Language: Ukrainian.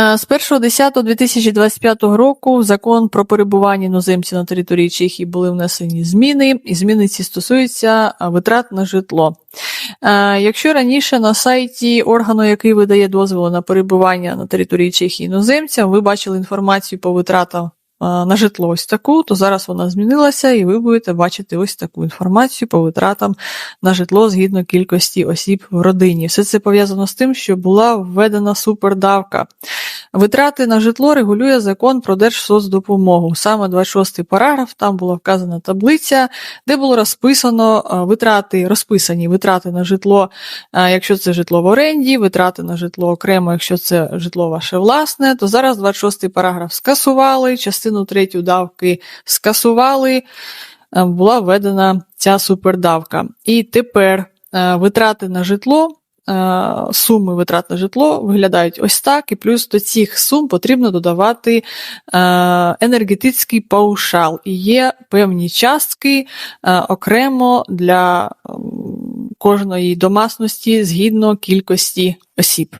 Е, З 1.10.2025 року в закон про перебування іноземців на території Чехії були внесені зміни, і зміни ці стосуються е, витрат на житло. Е, Якщо раніше на сайті органу, який видає дозволи на перебування на території Чехії іноземцям, ви бачили інформацію по витратам на житло ось таку, то зараз вона змінилася, і ви будете бачити ось таку інформацію по витратам на житло згідно кількості осіб в родині. Все це пов'язано з тим, що була введена супердавка. Витрати на житло регулює закон про держсоцдопомогу. Саме 26 параграф, там була вказана таблиця, де було розписано е, витрати, розписані витрати на житло, е, якщо це житло в оренді, витрати на житло окремо, якщо це житло ваше власне, то зараз 26 параграф скасували, частину третю давки скасували, е, була введена ця супердавка. І тепер витрати на житло. Е, Суми витрат на житло виглядають ось так, і плюс до цих сум потрібно додавати е, енергетичний паушал. І є певні частки е, окремо для кожної домасності згідно кількості осіб.